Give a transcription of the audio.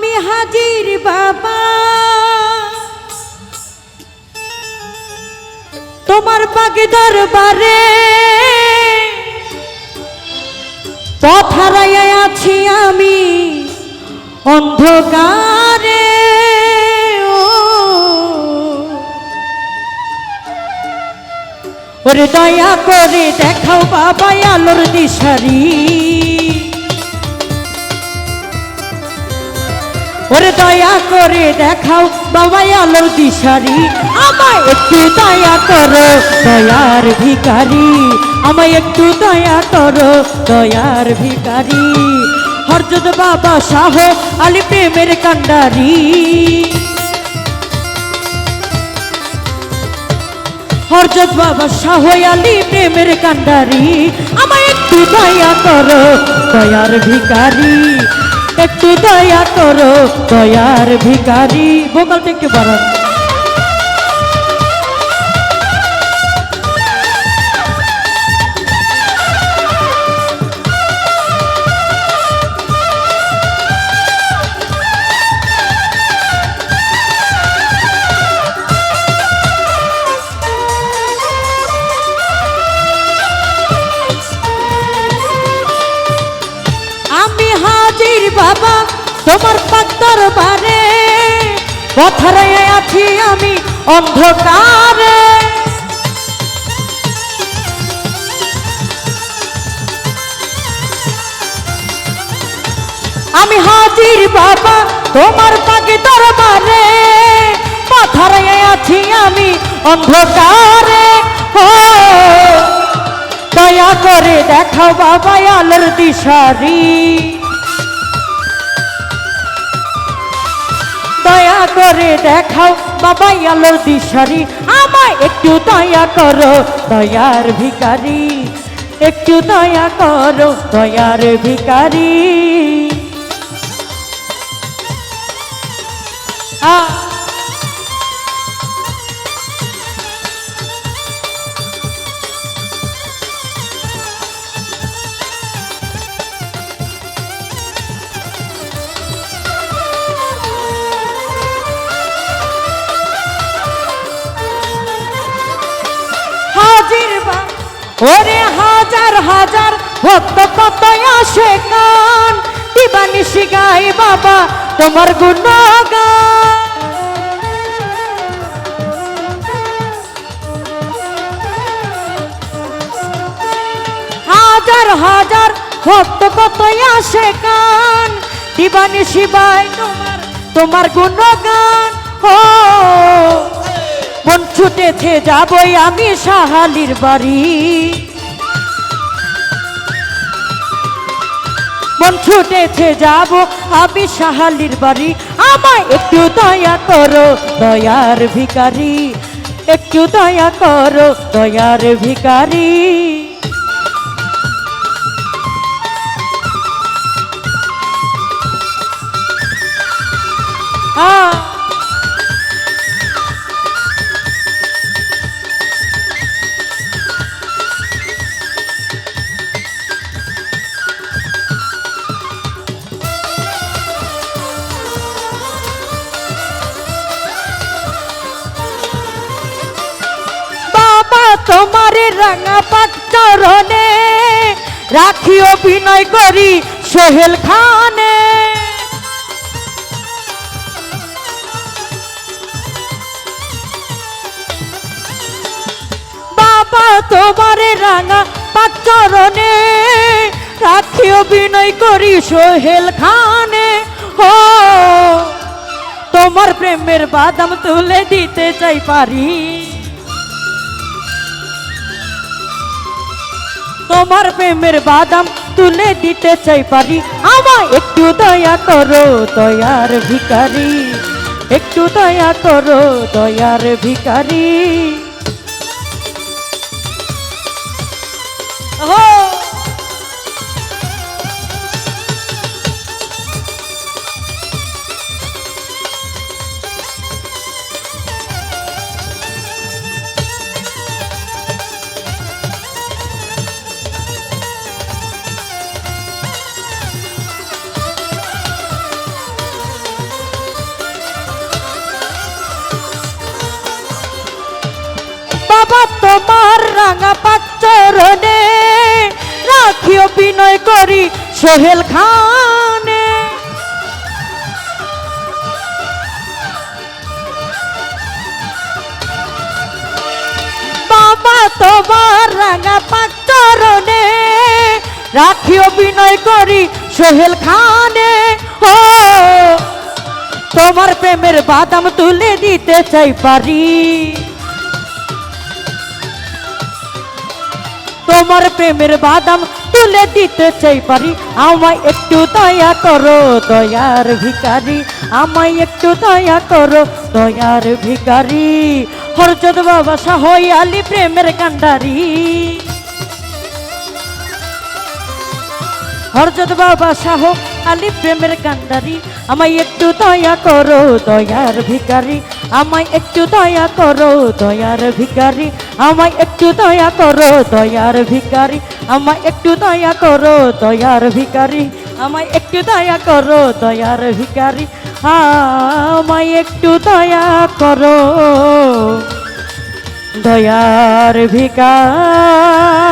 আমি হাজির, বাবা। তোমার পাকে দরবারে পথ হারাইয়া আছি আমি অন্ধকারে। ওরে দয়া করে দেখাও বাবা, আলোর দিশারি। ওরে দয়া করে দেখাও, বাবা আলোর দিশারি। আমায় একটু দয়া করো, দয়ার ভিকারি আমায় একটু দয়া করো, দয়ার ভিকারি হরজত বাবা শাহ, আলী প্রেমের কান্ডারি। হরজত বাবা শাহ, আলী প্রেমের কান্ডারি। আমায় একটু দয়া করো, দয়ার ভিকারি একটু দয়া করো দয়ার ভিকারি বোকালটা একটু বাড়ান বাবা, তোমার পাত্তর বারে পথরে আছি আমি অন্ধকারে। আমি হাজির বাবা, তোমার পাকে দরবারে। পথরে আছি আমি অন্ধকারে। ও, দয়া করে দেখাও বাবা, আলোর দিশারি। দয়া করে দেখাও বাবা আলোর দিশারি। আমায় একটু দয়া করো, দয়ার ভিকারি একটু দয়া করো, দয়ার ভিকারি ওরে হাজার হাজার ভক্ত কত আসে কান দিবানিশি গাই বাবা, তোমার গুণগান। হাজার হাজার ভক্ত কত আসে কান দিবানি শিবাই তোমার তোমার গুণগান। ও মন ছুটেছে, যাবই আমি সাহালির বাড়ি। মন ছুটেছে, যাব আমি সাহালির বাড়ি। আমায় একটু দয়া করো, দয়ার ভিকারি একটু দয়া করো, দয়ার ভিকারি আ তোমার রাঙা পাক চরণে রাখি অভিনয় করি সোহেল খানে। বাবা, তোমার রাঙা পাক চরণে রাখি অভিনয় করি সোহেল খানে। ও, তোমার প্রেমের বাদাম তুলে দিতে চাই পারি। তোমার প্রেমের বাদাম তুলে দিতে চাই পারি। আমায় একটু দয়া করো, দয়ার ভিকারি একটু দয়া করো, দয়ার ভিকারি ও রাঙা পাচরণে রাখিও বিনয় করি সোহেল খানে। বাবা তোমার রাঙা পাচরণে রাখিও বিনয় করি সোহেল খানে। ও, তোমার প্রেমের বাদাম তুলে দিতে চাই পারি। তোমার প্রেমের বাদাম তুলে দিতে চাই পারি। আমায় একটু দয়া করো, দয়ার ভিকারি আমায় একটু দয়া করো, দয়ার ভিকারি হরজত বাবা শাহ আলী প্রেমের কান্ডারি। হরজত বাবা শাহ আলী প্রেমের কান্ডারি, আমায় একটু দয়া করো, দয়ার ভিকারি আমায় একটু দয়া করো, দয়ার ভিকারি আমায় একটু দয়া করো, দয়ার ভিকারি আমায় একটু দয়া করো, দয়ার ভিকারি আমায় একটু দয়া করো, দয়ার ভিকারি আমায় একটু দয়া করো, দয়ার ভিকার